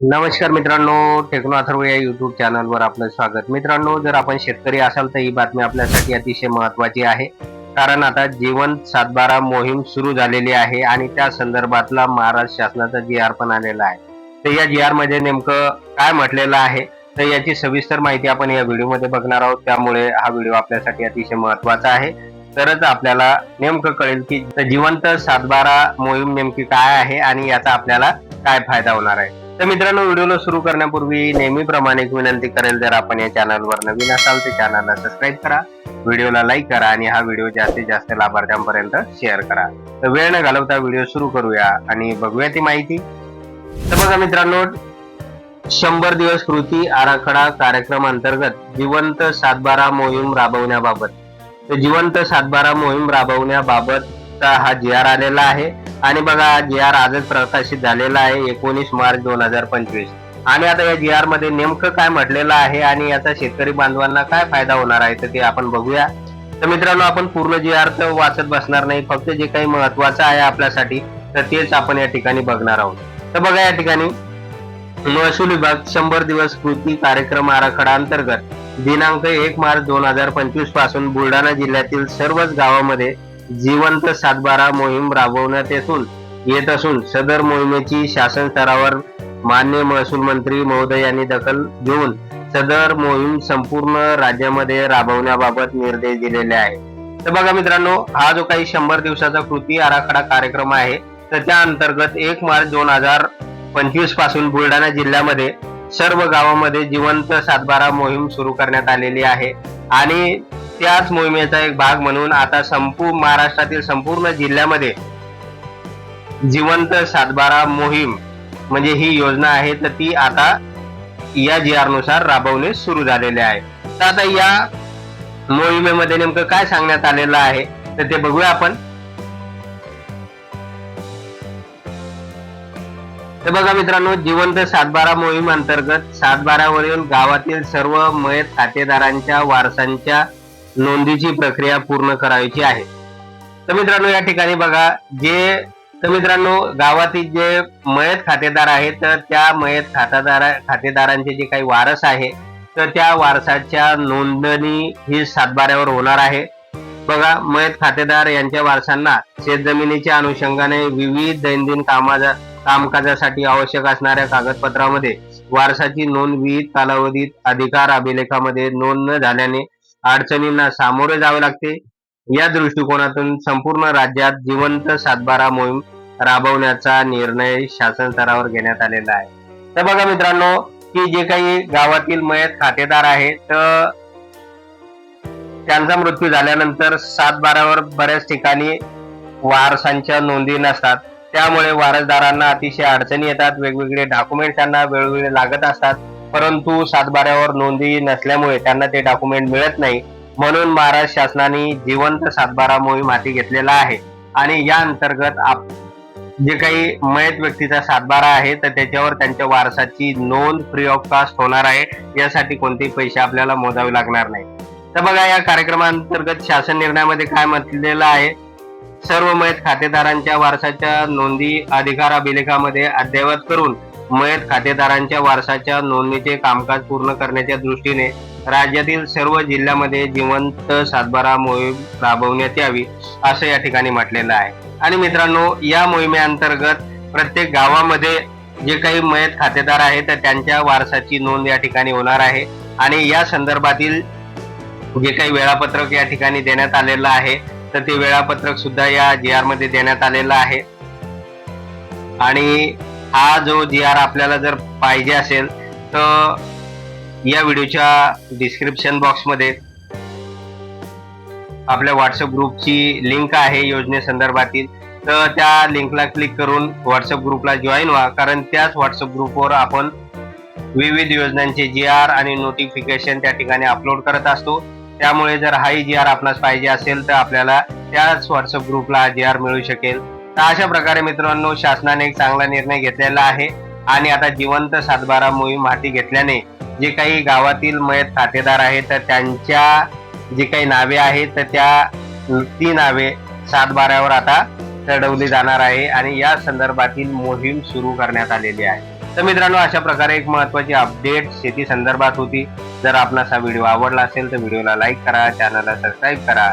नमस्कार मित्रांनो टेक्नो अथर्व या युट्यूब चॅनलवर आपलं स्वागत. मित्रांनो जर आपण शेतकरी असाल तर ही बातमी आपल्यासाठी अतिशय महत्वाची आहे. कारण आता जीवन सातबारा मोहीम सुरू झालेली आहे आणि त्या संदर्भातला महाराष्ट्र शासनाचा जी आर पण आलेला आहे. तर या जी आरमध्ये नेमकं काय म्हटलेलं आहे तर याची सविस्तर माहिती आपण या व्हिडिओमध्ये बघणार आहोत. त्यामुळे हा व्हिडिओ आपल्यासाठी अतिशय महत्त्वाचा आहे. तरच आपल्याला नेमकं कळेल की जिवंत सातबारा मोहीम नेमकी काय आहे आणि याचा आपल्याला काय फायदा होणार आहे. तर मित्रांनो व्हिडिओला सुरू करण्यापूर्वी नेहमीप्रमाणे एक विनंती करेल जर आपण या चॅनलवर नवीन असाल तर चॅनलला सबस्क्राईब करा व्हिडिओला लाईक करा आणि हा व्हिडिओ जास्तीत जास्त लाभार्थ्यांपर्यंत शेअर करा. तर वेळ न घालवता व्हिडिओ सुरू करूया आणि बघूया ती माहिती. तर बघा मित्रांनो शंभर दिवस कृती आराखडा कार्यक्रम अंतर्गत जिवंत सातबारा मोहीम राबवण्याबाबत. जिवंत सातबारा मोहीम राबवण्याबाबत राबवण्याबाबतचा हा जी आर आलेला आहे. आणि बघा जी आर आजच प्रकाशित झालेला आहे एकोणीस मार्च दोन हजार पंचवीस. आणि आता या जी आरमध्ये नेमकं काय म्हटलेलं आहे आणि याचा शेतकरी बांधवांना काय फायदा होणार आहे तर ते आपण बघूया. तर मित्रांनो आपण पूर्ण जी आर तर वाचत बसणार नाही. फक्त जे काही महत्वाचं आहे आपल्यासाठी तर तेच आपण या ठिकाणी बघणार आहोत. तर बघा या ठिकाणी महसूल विभाग शंभर दिवस कृती कार्यक्रम आराखडा अंतर्गत दिनांक एक मार्च दोन हजार पंचवीसपासून बुलढाणा जिल्ह्यातील सर्वच गावामध्ये जिवंत सातबारा मोहीम राबवण्यात येसून येत असून सदर मोहिमेची शासन स्तरावर मान्य महसूल मंत्री महोदय यांनी दखल घेऊन सदर मोहीम संपूर्ण राज्यामध्ये राबवण्याबाबत निर्देश दिलेले आहे तर बघा मित्रांनो हा जो काही शंभर दिवसाचा कृती आराखडा कार्यक्रम आहे तर त्या अंतर्गत एक मार्च दोन हजार पंचवीसपासून बुलढाणा जिल्ह्यामध्ये सर्व गावामध्ये जिवंत सातबारा मोहीम सुरू करण्यात आलेली आहे. आणि त्याच मोहिमेचा एक भाग म्हणून आता संपूर्ण महाराष्ट्रातील संपूर्ण जिल्ह्यामध्ये जिवंत सातबारा मोहीम म्हणजे ही योजना आहे तर ती आता या जी आरनुसार राबवणे सुरू झालेले आहे. तर आता या मोहिमेमध्ये नेमकं काय सांगण्यात आलेलं आहे तर ते बघूया आपण. तर बघा मित्रांनो जिवंत सातबारा मोहीम अंतर्गत सातबारावरील गावातील सर्व मयत खातेदारांच्या वारसांच्या नोंदीची प्रक्रिया पूर्ण करायची आहे. तर मित्रांनो या ठिकाणी बघा जे तर मित्रांनो गावातील जे मयत खातेदार आहेत तर त्या मयत खातेदार खातेदारांचे जे काही वारस आहे तर त्या वारसाच्या नोंदणी ही सातबाऱ्यावर होणार आहे. बघा मयत खातेदार यांच्या वारसांना शेतजमिनीच्या अनुषंगाने विविध दैनंदिन कामाचा कामकाजासाठी आवश्यक असणाऱ्या कागदपत्रामध्ये वारसाची नोंद विविध कालावधीत अधिकार अभिलेखामध्ये नोंद न झाल्याने अडचणींना सामोरे जावे लागते. या दृष्टिकोनातून संपूर्ण राज्यात जिवंत सातबारा मोहीम राबवण्याचा निर्णय शासन स्तरावर घेण्यात आलेला आहे. तर बघा मित्रांनो की जे काही गावातील मयत खातेदार आहे तर त्यांचा मृत्यू झाल्यानंतर सातबारावर बऱ्याच ठिकाणी वारसांच्या नोंदी नसतात. त्यामुळे वारसदारांना अतिशय अडचणी येतात. वेगवेगळे डॉक्युमेंट त्यांना वेळोवेळी लागत असतात. परंतु सातबाऱ्यावर नोंदी नसल्यामुळे त्यांना ते डॉक्युमेंट मिळत नाही. म्हणून महाराष्ट्र शासनाने जिवंत सातबारा मोहीम हाती घेतलेला आहे. आणि या अंतर्गत आप जे काही मयत व्यक्तीचा सातबारा आहे तर त्याच्यावर त्यांच्या वारसाची नोंद फ्री ऑफ कास्ट होणार आहे. यासाठी कोणतेही पैसे आपल्याला मोजावे लागणार नाही. तर बघा या कार्यक्रमांतर्गत शासन निर्णयामध्ये काय म्हटलेलं आहे? सर्व मयत खातेदारांच्या वारसाच्या नोंदी अधिकार अभिलेखामध्ये अद्ययावत करून मयत खातेदारांच्या वारसाच्या नोंदणीचे कामकाज पूर्ण करण्याच्या दृष्टीने राज्यातील सर्व जिल्ह्यामध्ये जिवंत सातबारा मोहीम राबवण्यात यावी असं या ठिकाणी म्हटलेलं आहे. आणि मित्रांनो या मोहिमेअंतर्गत प्रत्येक गावामध्ये जे काही मयत खातेदार आहेत तर त्यांच्या वारसाची नोंद या ठिकाणी होणार आहे. आणि या संदर्भातील जे काही वेळापत्रक या ठिकाणी देण्यात आलेलं आहे तर ते वेळापत्रक सुद्धा या जी आरमध्ये देण्यात आलेलं आहे. आणि हा जो जी आर आपल्याला जर पाहिजे असेल तर या व्हिडिओच्या डिस्क्रिप्शन बॉक्समध्ये आपल्या व्हॉट्सअप ग्रुपची लिंक आहे योजनेसंदर्भातील तर त्या लिंकला क्लिक करून व्हॉट्सअप ग्रुपला जॉईन व्हा. कारण त्याच व्हॉट्सअप ग्रुपवर आपण विविध योजनांचे जी आर आणि नोटिफिकेशन त्या ठिकाणी अपलोड करत असतो. त्यामुळे जर हाही जी आर आपणास पाहिजे असेल तर आपल्याला त्याच व्हॉट्सअप ग्रुपला हा जी आर मिळू शकेल. तर अशा प्रकारे मित्रांनो शासनाने एक चांगला निर्णय घेतलेला आहे. आणि आता जिवंत सातबारा मोहीम हाती घेतल्याने जे काही गावातील मयत खातेदार आहेत तर त्यांच्या जी काही नावे आहेत तर त्या ती नावे सातबाऱ्यावर आता चढवली जाणार आहे. आणि या संदर्भातील मोहीम सुरू करण्यात आलेली आहे. तर मित्रांनो अशा प्रकारे एक महत्वाची अपडेट शेती संदर्भात होती. जर आपणास हा व्हिडिओ आवडला असेल तर व्हिडिओला लाईक करा चॅनलला सबस्क्राईब करा.